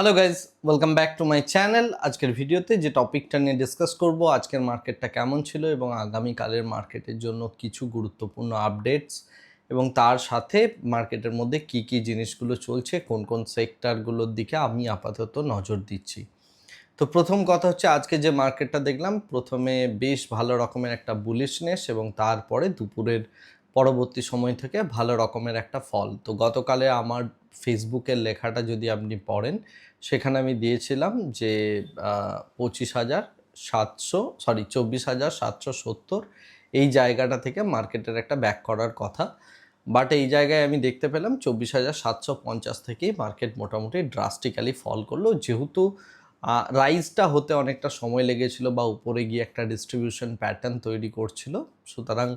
Hello guys welcome back to my channel আজকের ভিডিওতে যে টপিকটা নিয়ে ডিসকাস করব, আজকের মার্কেটটা কেমন ছিল এবং আগামীকালের মার্কেটের জন্য কিছু গুরুত্বপূর্ণ আপডেটস এবং তার সাথে মার্কেটের মধ্যে কি কি জিনিসগুলো চলছে, কোন কোন সেক্টরগুলোর দিকে আমি আপাতত নজর দিচ্ছি। তো প্রথম কথা হচ্ছে আজকে যে মার্কেটটা দেখলাম, প্রথমে বেশ ভালো রকমের একটা বুলিশনেস এবং তারপরে দুপুরের পরবর্তী সময় থেকে ভালো রকমের একটা ফল। তো গতকালে আমার ফেসবুকের লেখাটা যদি আপনি পড়েন, সেখানে আমি দিয়েছিলাম যে পঁচিশ হাজার সাতশো সরি চব্বিশ হাজার সাতশো সত্তর এই জায়গাটা থেকে মার্কেটের একটা ব্যাক করার কথা। বাট এই জায়গায় আমি দেখতে পেলাম চব্বিশ হাজার সাতশো পঞ্চাশ থেকেই মার্কেট মোটামুটি ড্রাস্টিক্যালি ফল করল। যেহেতু রাইজটা হতে অনেকটা সময় লেগেছিল বা উপরে গিয়ে একটা ডিস্ট্রিবিউশন প্যাটার্ন তৈরি করছিল। সুতরাং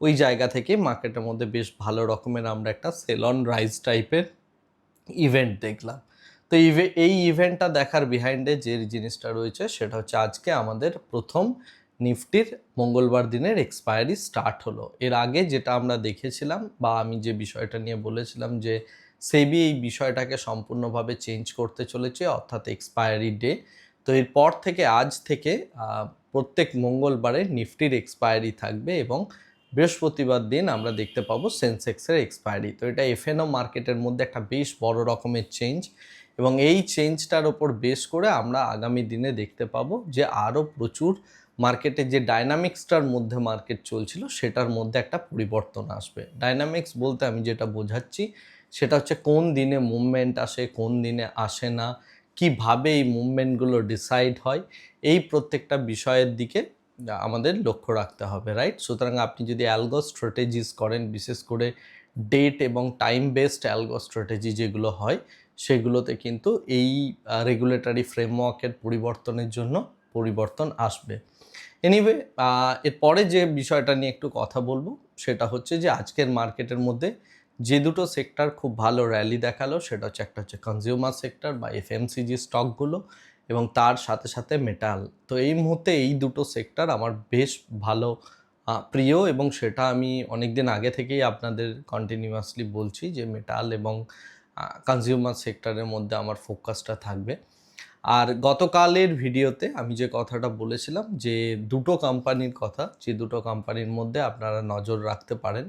ওই জায়গা থেকে মার্কেটের মধ্যে বেশ ভালো রকমের আমরা একটা সেলন রাইজ টাইপের ইভেন্ট দেখলাম। তো এই ইভেন্টটা দেখার বিহাইন্ডে যে জিনিসটা রয়েছে সেটা হচ্ছে আজকে আমাদের প্রথম নিফটির মঙ্গলবার দিনের এক্সপায়ারি স্টার্ট হলো। এর আগে যেটা আমরা দেখেছিলাম বা আমি যে বিষয়টা নিয়ে বলেছিলাম যে সেবি এই বিষয়টাকে সম্পূর্ণভাবে চেঞ্জ করতে চলেছে, অর্থাৎ এক্সপায়ারি ডে তো এরপর থেকে আজ থেকে প্রত্যেক মঙ্গলবারে নিফটির এক্সপায়ারি থাকবে এবং বৃহস্পতিবার দিন আমরা দেখতে পাবো সেন্সেক্সের এক্সপায়ারি তো এটা এফএনও মার্কেটের মধ্যে একটা বেশ বড় রকমের চেঞ্জ এবং এই চেঞ্জটার ওপর বেস করে আমরা আগামী দিনে দেখতে পাবো যে আরও প্রচুর মার্কেটে যে ডাইনামিক্সটার মধ্যে মার্কেট চলছিল সেটার মধ্যে একটা পরিবর্তন আসবে। ডাইনামিক্স বলতে আমি যেটা বোঝাচ্ছি সেটা হচ্ছে কোন দিনে মুভমেন্ট আসে, কোন দিনে আসে না, কীভাবে এই মুভমেন্টগুলো ডিসাইড হয়, এই প্রত্যেকটা বিষয়ের দিকে আমাদের লক্ষ্য রাখতে হবে রাইট সুতরাং আপনি যদি অ্যালগো স্ট্র্যাটেজিস করেন, বিশেষ করে ডেট এবং টাইম বেসড অ্যালগো স্ট্র্যাটেজি যেগুলো হয়, সেগুলোতে কিন্তু এই রেগুলেটরি ফ্রেমওয়ার্কের পরিবর্তনের জন্য পরিবর্তন আসবে। এনিওয়ে এরপরে যে বিষয়টা নিয়ে একটু কথা বলব, সেটা হচ্ছে যে আজকের মার্কেটের মধ্যে যে দুটো সেক্টর খুব ভালো র্যালি দেখাল, সেটা হচ্ছে একটা হচ্ছে কনজিউমার সেক্টর বা এফএমসিজি স্টকগুলো এবং তার সাথে সাথে মেটাল তো এই মুহূর্তে এই দুটো সেক্টর আমার বেশ ভালো প্রিয় এবং সেটা আমি অনেক দিন আগে থেকেই আপনাদের কন্টিনিউয়াসলি বলছি যে মেটাল এবং কনজিউমার সেক্টরের মধ্যে আমার ফোকাসটা থাকবে। আর গতকালের ভিডিওতে আমি যে কথাটা বলেছিলাম যে দুটো কোম্পানির কথা, যে দুটো কোম্পানির মধ্যে আপনারা নজর রাখতে পারেন।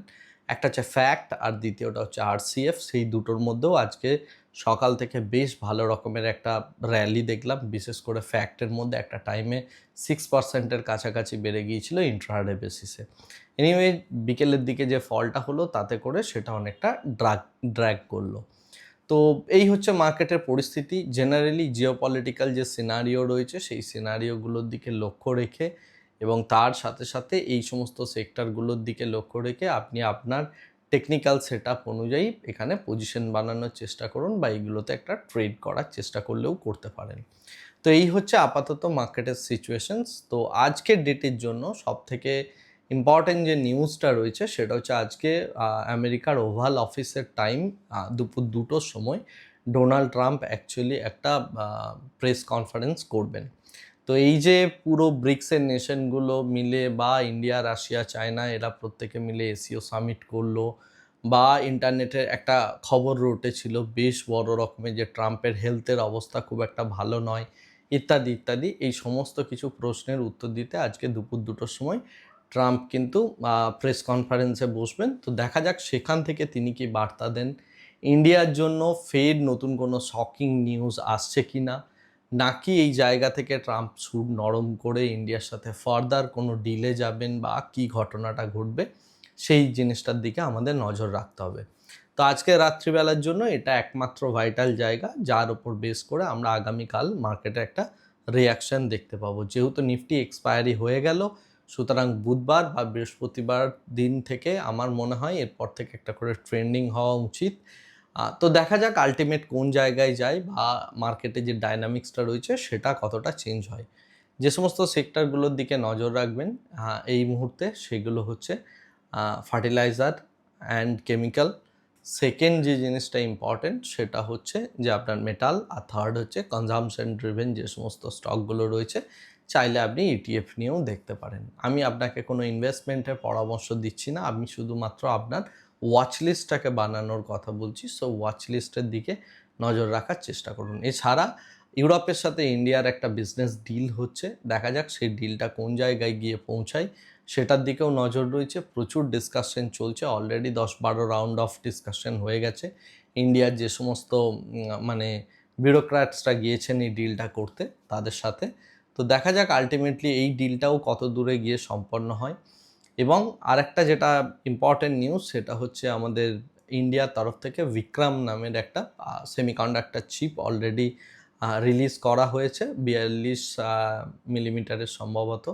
একটা হচ্ছে ফ্যাক্ট আর দ্বিতীয়টা হচ্ছে আরসিএফ সেই দুটোর মধ্যেও আজকে সকাল থেকে বেশ ভালো রকমের একটা র্যালি দেখলাম। বিশেষ করে ফ্যাক্টের মধ্যে একটা টাইমে সিক্স পার্সেন্টের কাছাকাছি বেড়ে গিয়েছিল ইন্ট্রাডে বেসিসে এনিওয়ে বিকেলের দিকে যে ফলটা হলো, তাতে করে সেটা অনেকটা ড্রাগ ড্র্যাগ করল। তো এই হচ্ছে মার্কেটের পরিস্থিতি। জেনারেলি জিওপলিটিক্যাল যে সিনারিও রয়েছে, সেই সিনারিওগুলোর দিকে লক্ষ্য রেখে এবং তার সাথে সাথে এই সমস্ত সেক্টরগুলোর দিকে লক্ষ্য রেখে আপনি আপনার টেকনিক্যাল সেট আপ অনুযায়ী এখানে পজিশন বানানোর চেষ্টা করুন বা এইগুলোতে একটা ট্রেড করার চেষ্টা করলেও করতে পারেন। তো এই হচ্ছে আপাতত মার্কেটের সিচুয়েশনস তো আজকের ডেটের জন্য সব থেকে ইম্পর্টেন্ট যে নিউজটা রয়েছে সেটা হচ্ছে আজকে আমেরিকার ওভাল অফিসের টাইম দুপুর দুটোর সময় ডোনাল্ড ট্রাম্প অ্যাকচুয়ালি একটা প্রেস কনফারেন্স করবেন। তো এই যে পুরো ব্রিক্সের নেশনগুলো মিলে বা ইন্ডিয়া, রাশিয়া, চায়না, এরা প্রত্যেকে মিলে এসিও সামিট করল বা ইন্টারনেটের একটা খবর রটেছিল, বেশ বড় রকমের যে ট্রাম্পের হেলথের অবস্থা খুব একটা ভালো নয়, ইত্যাদি ইত্যাদি, এই সমস্ত কিছু প্রশ্নের উত্তর দিতে আজকে দুপুর দুটোর সময় ট্রাম্প কিন্তু প্রেস কনফারেন্সে বসবেন। তো দেখা যাক সেখান থেকে তিনি কি বার্তা দেন। ইন্ডিয়ার জন্য ফের নতুন কোনো শকিং নিউজ আসছে কি না নাকি এই জায়গা থেকে ট্রাম্প সুর নরম করে ইন্ডিয়ার সাথে ফার্দার কোনো ডিলে যাবেন বা কি ঘটনাটা ঘটবে, সেই জিনিসটার দিকে আমাদের নজর রাখতে হবে। তো আজকে রাত্রিবেলার জন্য এটা একমাত্র ভাইটাল জায়গা, যার উপর বেস করে আমরা আগামীকাল মার্কেটে একটা রিয়াকশন দেখতে পাবো। যেহেতু নিফটি এক্সপায়ারি হয়ে গেল, সুতরাং বুধবার বা বৃহস্পতিবার দিন থেকে আমার মনে হয় এরপর থেকে একটা করে ট্রেন্ডিং হওয়া উচিত। তো দেখা যাক আলটিমেট কোন জায়গায় যায় বা মার্কেটে যে ডাইনামিক্সটা রয়েছে সেটা কতটা চেঞ্জ হয়। যে সমস্ত সেক্টরগুলোর দিকে নজর রাখবেন এই মুহূর্তে সেগুলো হচ্ছে ফার্টিলাইজার অ্যান্ড কেমিক্যাল সেকেন্ড যে জিনিসটা ইম্পর্টেন্ট সেটা হচ্ছে যে আপনার মেটাল আর থার্ড হচ্ছে কনজামশন ড্রিভেন যে সমস্ত স্টকগুলো রয়েছে, চাইলে আপনি ইটিএফ নিয়েও দেখতে পারেন। আমি আপনাকে কোনো ইনভেস্টমেন্টের পরামর্শ দিচ্ছি না, আমি শুধুমাত্র আপনার ওয়াচ লিস্টটাকে বানানোর কথা বলছি সো ওয়াচ লিস্টের দিকে নজর রাখার চেষ্টা করুন। এছাড়া ইউরোপের সাথে ইন্ডিয়ার একটা বিজনেস ডিল হচ্ছে, দেখা যাক সেই ডিলটা কোন জায়গায় গিয়ে পৌঁছায়। সেটার দিকেও নজর রয়েছে, প্রচুর ডিসকাশন চলছে অলরেডি দশ বারো রাউন্ড অফ ডিসকাশন হয়ে গেছে। ইন্ডিয়ার যে সমস্ত মানে বিউরোক্র্যাটসরা গিয়েছেন এই ডিলটা করতে, তাদের সাথে। তো দেখা যাক আলটিমেটলি এই ডিলটাও কত দূরে গিয়ে সম্পন্ন হয়। এবং আরেকটা যেটা ইম্পর্টেন্ট নিউজ সেটা হচ্ছে আমাদের ইন্ডিয়ার তরফ থেকে বিক্রম নামের একটা সেমিকন্ডাক্টর চিপ অলরেডি রিলিজ করা হয়েছে, বিয়াল্লিশ মিলিমিটারের সম্ভবত।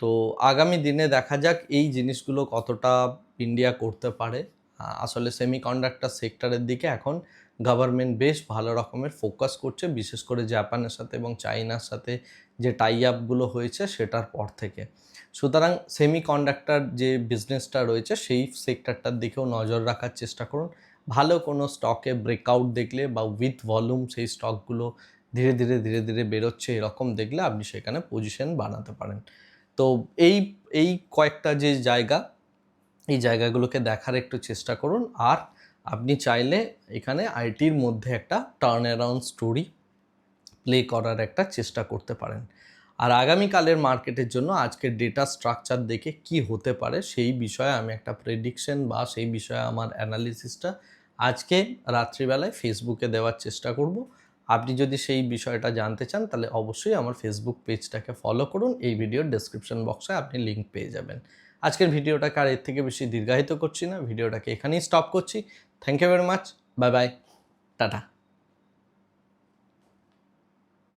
তো আগামী দিনে দেখা যাক এই জিনিসগুলো কতটা ইন্ডিয়া করতে পারে। আসলে সেমিকন্ডাক্টর সেক্টরের দিকে এখন গভর্নমেন্ট বেশ ভালো রকমের ফোকাস করছে, বিশেষ করে জাপানের সাথে এবং চাইনার সাথে যে টাই আপগুলো হয়েছে, সেটার পর থেকে। সুতরাং সেমিকন্ডাক্টর যে বিজনেসটা রয়েছে, সেই সেক্টরটার দিকেও নজর রাখার চেষ্টা করুন। ভালো কোনো স্টকে ব্রেকআউট দেখলে বা উইথ ভলিউম সেই স্টকগুলো ধীরে ধীরে ধীরে ধীরে বেরোচ্ছে এরকম দেখলে আপনি সেখানে পজিশন বানাতে পারেন। তো এই এই কয়েকটা যে জায়গা, এই জায়গাগুলোকে দেখার একটু চেষ্টা করুন। আর আপনি চাইলে এখানে আইটির মধ্যে একটা টার্ন অ্যারাউন্ড স্টোরি প্লে করার একটা চেষ্টা করতে পারেন। আর আগামীকালের মার্কেটের জন্য আজকের ডেটা স্ট্রাকচার দেখে কি হতে পারে সেই বিষয়ে আমি একটা প্রেডিকশন বা সেই বিষয়ে আমার অ্যানালিসিসটা আজকে রাত্রিবেলায় ফেসবুকে দেওয়ার চেষ্টা করব। আপনি যদি সেই বিষয়টা জানতে চান, তাহলে অবশ্যই আমার ফেসবুক পেজটাকে ফলো করুন। এই ভিডিওর ডেসক্রিপশন বক্সে আপনি লিঙ্ক পেয়ে যাবেন। আজকের ভিডিওটাকে আর এর থেকে বেশি দীর্ঘায়িত করছি না? ভিডিওটাকে এখানেই স্টপ করছি। Thank you very much bye bye tata.